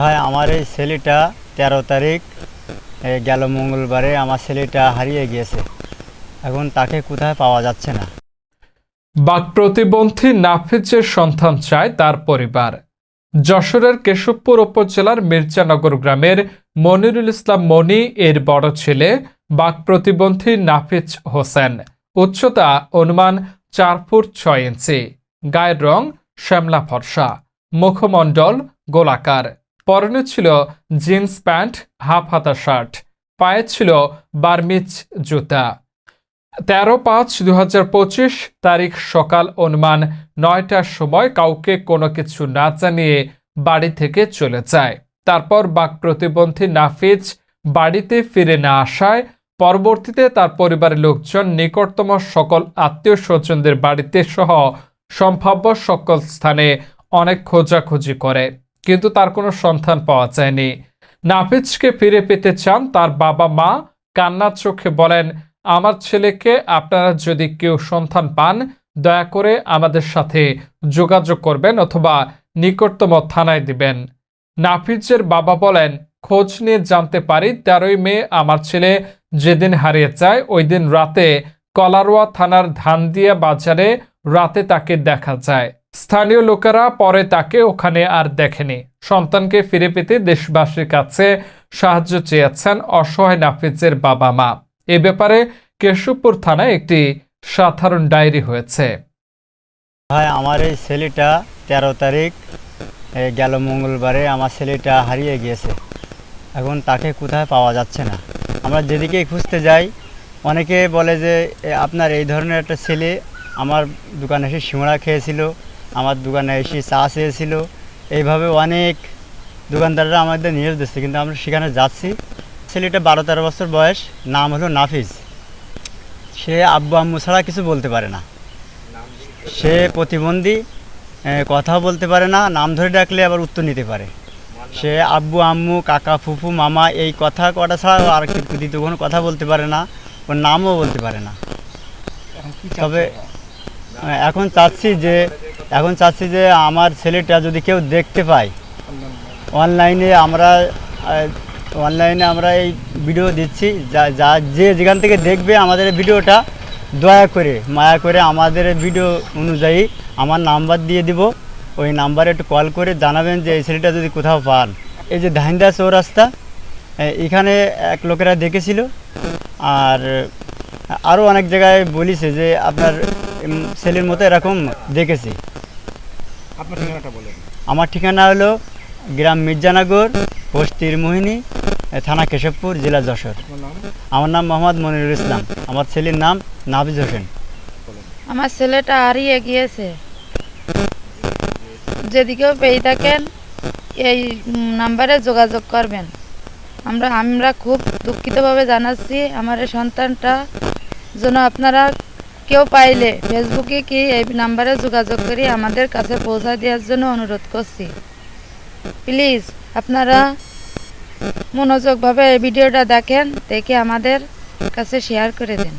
ভাই, আমার এই ছেলেটা তেরো তারিখ গেল মঙ্গলবারে আমার ছেলেটা হারিয়ে গিয়েছে। এখন তাকে কোথায় পাওয়া যাচ্ছে না। বাক প্রতিবন্ধী নাফিজের সন্তান চায় তার পরিবার। যশোরের কেশবপুর উপজেলার মির্জানগর গ্রামের মনিরুল ইসলাম মনি এর বড় ছেলে বাক প্রতিবন্ধী নাফিজ হোসেন। উচ্চতা অনুমান চার ফুট ছয় ইঞ্চি। গায়ের রং শ্যামলা ফর্সা। মুখমণ্ডল গোলাকার। পরনে ছিল জিন্স প্যান্ট, হাফ হাতা শার্ট, পায়ে ছিল বার্মিচ জুতা। তেরো পাঁচ দু তারিখ সকাল অনুমান নয়টার সময় কাউকে কোনো কিছু না জানিয়ে বাড়ি থেকে চলে যায়। তারপর বাক প্রতিবন্ধী নাফিজ বাড়িতে ফিরে না আসায় পরবর্তীতে তার পরিবারের লোকজন নিকটতম সকল আত্মীয় স্বজনদের বাড়িতে সহ সম্ভাব্য সকল স্থানে অনেক খোঁজাখুঁজি করে। কিন্তু তার কোনো সন্ধান পাওয়া যায়নি। নাফিজকে ফিরে পেতে চান তার বাবা মা। কান্নার চোখে বলেন, আমার ছেলেকে আপনারা যদি কেউ সন্ধান পান, দয়া করে আমাদের সাথে যোগাযোগ করবেন অথবা নিকটতম থানায় দিবেন। নাফিজের বাবা বলেন, খোঁজ নিয়ে জানতে পারি, তেরোই মে আমার ছেলে যেদিন হারিয়ে যায়, ওই দিন রাতে কলারোয়া থানার ধানদিয়া বাজারে রাতে তাকে দেখা যায়। স্থানীয় লোকেরা পরে তাকে ওখানে আর দেখেনি। সন্তানকে ফিরে পেতে দেশবাসীর কাছে সাহায্য চেয়েছেন অসহায় নাফিজের বাবা মা। এ ব্যাপারে কেশবপুর থানায় একটি সাধারণ ডায়েরি হয়েছে। ভাই, আমার এই ছেলেটা তেরো তারিখ গেল মঙ্গলবারে আমার ছেলেটা হারিয়ে গিয়েছে। এখন তাকে কোথায় পাওয়া যাচ্ছে না। আমরা যেদিকেই খুঁজতে যাই, অনেকে বলে যে আপনার এই ধরনের একটা ছেলে আমার দোকানে এসে সিমড়া খেয়েছিল আমার দোকানে এসে চা চেয়েছিল। এইভাবে অনেক দোকানদাররা আমাদের নিয়ে দিচ্ছে কিন্তু আমরা সেখানে যাচ্ছি। ছেলেটা বারো তেরো বছর বয়স নাম হলো নাফিজ সে আব্বু আম্মু ছাড়া কিছু বলতে পারে না। সে প্রতিবন্ধী এ, কথাও বলতে পারে না নাম ধরে ডাকলে আবার উত্তর নিতে পারে। সে আব্বু আম্মু কাকা ফুফু মামা এই কথা কটা ছাড়া আর দ্বিতীয় কোনো কথা বলতে পারে না ওর নামও বলতে পারে না। তবে এখন চাচ্ছি যে, এখন চাচ্ছি যে আমার ছেলেটা যদি কেউ দেখতে পায়, অনলাইনে আমরা অনলাইনে আমরা এই ভিডিও দিচ্ছি, যা যা, যে যেখান থেকে দেখবে আমাদের ভিডিওটা দয়া করে, মায়া করে আমাদের ভিডিও অনুযায়ী আমার নাম্বার দিয়ে দিব। ওই নাম্বারে একটু কল করে জানাবেন যে এই ছেলেটা যদি কোথাও পান। এই যে ধাইন্দা চৌরাস্তা এখানে এক লোকেরা দেখেছিল। আর আরও অনেক জায়গায় বলিছে যে আপনার ছেলের মতো এরকম দেখেছি। আপনার ঠিকানাটা বলেন। আমার ঠিকানা হলো গ্রাম মির্জানগর পোস্ট তীরমোহিনী এ, থানা কেশবপুর জেলা যশোর। আমার নাম মোহাম্মদ মনিরুল ইসলাম। আমার ছেলের নাম নাবিজ হোসেন। আমার ছেলেটা হারিয়ে গিয়েছে যেদিকেও পেয়ে থাকেন এই নাম্বারে যোগাযোগ করবেন। আমরা আমরা খুব দুঃখিতভাবে জানাচ্ছি আমার এই সন্তানটা যেন আপনারা কেউ পাইলে ফেসবুকে কি এই নাম্বারে যোগাযোগ করে আমাদের কাছে পৌঁছা দেওয়ার জন্য অনুরোধ করছি। প্লিজ, আপনারা মনোযোগভাবে এই ভিডিওটা দেখেন, দেখে আমাদের কাছে শেয়ার করে দেন।